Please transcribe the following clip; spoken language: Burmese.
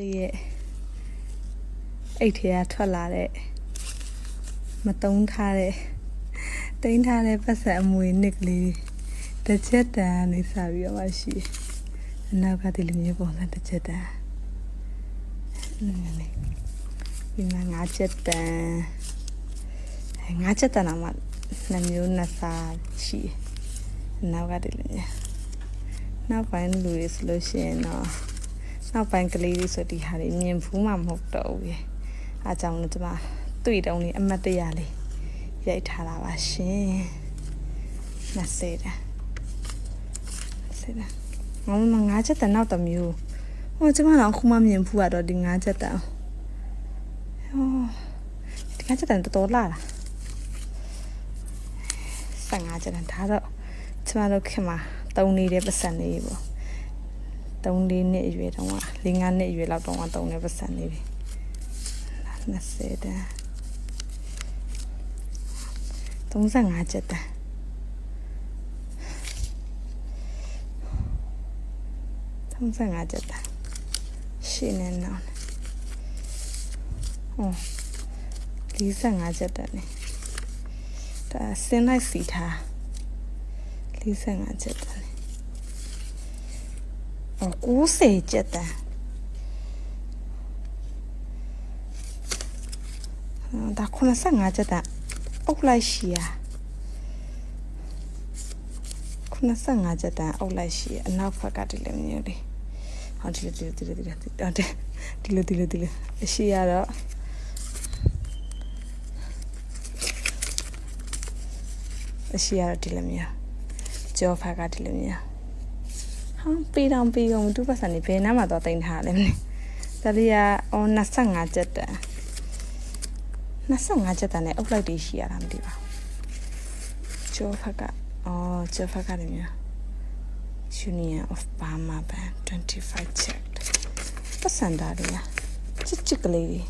လေးရဲ့အိတ်ထဲကထွက်လာတဲ့မတုံးထားတဲ့တိန်းထားတဲ့ပတ်စံအမွေနစ်ကလေးတစ်ချက်တန်နေစပြီးတော့မှရှိတယ်အနောက်ကဒီလိုမျိုးပုံစံတစ်ချက်တန်နေဒီမှာငါးချက်တန်အဲငါးချက်တန်တော့မှနှစ်မျိုးနှစ်စားရှိတယ်အနောက်ကဒီလိုမျိုးနောက်ပိုင်းလူတွေဆိုလို့ရှိရင်တော့ နောက်ပိုင်းကလေးတွေဆိုဒီဟာတွေမြင်ဘူးမှမဟုတ်တော့ဘူးရေအားကြောင့်လည်းကျွန်မတွေ့တုံးလေးအမတ်တရလေးရိုက်ထားတာပါရှင်20တန်း20တန်းငါမငါးချက်တန်းနောက်တစ်မျိုးဟိုကျွန်မတော့ခုမှမြင်ဘူးကတော့ဒီငါးချက်တန်းဟောဒီငါးချက်တန်းတော်တော်လာလား15ချက်တန်းဒါတော့ကျွန်မတို့ခင်မှာတုံးနေတဲ့ပတ်စံလေးပေါ့ 3လေးနှစ်အရွယ်တုန်းက4 5နှစ်အရွယ်လောက်တုန်းကတုံးတဲ့ပတ်စံလေးတွေ20တန်း35ချက်တန်း35ချက်တန်းရှင်းနေနော်ဟော45ချက်တန်းနေဒါစင်းလိုက်စီထား45ချက်တန်းနေ 90ကျက်တန်းဒါ85ကျက်တန်းအုပ်လိုက်ရှိရ85ကျက်တန်းအုပ်လိုက်ရှိရအနောက်ဘက်ကဒီလိုမျိုးလေးဟောဒီလိုဒီလိုဒီလိုဒီလိုဟုတ်တယ်ဒီလိုဒီလိုဒီလိုအရှိရတော့အရှိရတော့ဒီလိုမျိုးကြောဖက်ကဒီလိုမျိုး ဟောပေးတော့ပေးအောင်သူ့ပတ်စံနေဘယ်နားမှာတော့တင်ထားလဲမလဲတတိယအော်25ကျက်တန်25ကျက်တန်နဲ့အုပ်လိုက်တည်ရှိရတာမသိပါဘူးကျောဖက်ကအော်ကျောဖက်ကလည်းများ Union of Burma Bank 25 check ပတ်စံတာတွေချစ်ချစ်ကလေးတွေ